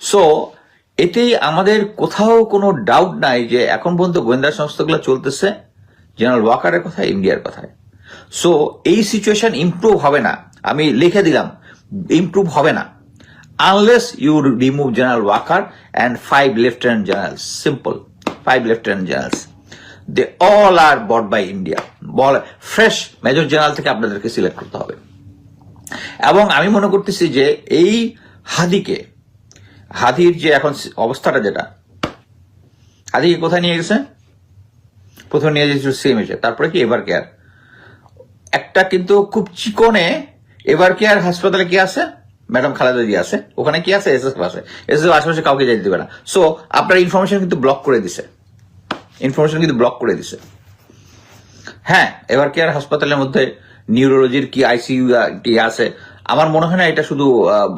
So এতেই আমাদের কোথাও কোনো ডাউট নাই যে এখন পর্যন্ত গোয়েন্দা সংস্থাগুলো চলতেছে। জেনারেল ওয়াকারের কথা ইন্ডিয়ার কথায়। সো এই সিচুয়েশন ইমপ্রুভ হবে না। আমি লিখে দিলাম ইমপ্রুভ হবে না। Unless you remove general Waker and five lieutenant generals simple five lieutenant generals they all are bought by India ball fresh major general থেকে আপনাদেরকে সিলেক্ট করতে হবে। এবং আমি মনে করতেছি যে এই হাদিকে হাদির যে এখন অবস্থাটা যেটা হাদিকে কোথায় নিয়ে গেছে? প্রথমে নিয়ে গেছিল সিএমএসে তারপরে কি এবার কেয়ার? একটা কিন্তু খুব চিকনে এবার কেয়ার হাসপাতালে কি আছে? ম্যাডাম খালেদা জি আছে। ওখানে কি আছে? এসএসএফ আছে। এসএসএফ আশেপাশে কাউকে যেতে দেবে না। সো আপনার ইনফরমেশন কিন্তু ব্লক করে দিছে। ইনফরমেশন কিন্তু ব্লক করে দিছে। হ্যাঁ এবার কেয়ার হাসপাতালের মধ্যে নিউরোলজির কি আইসিইউ আছে? আমার মনে হয় না এটা শুধু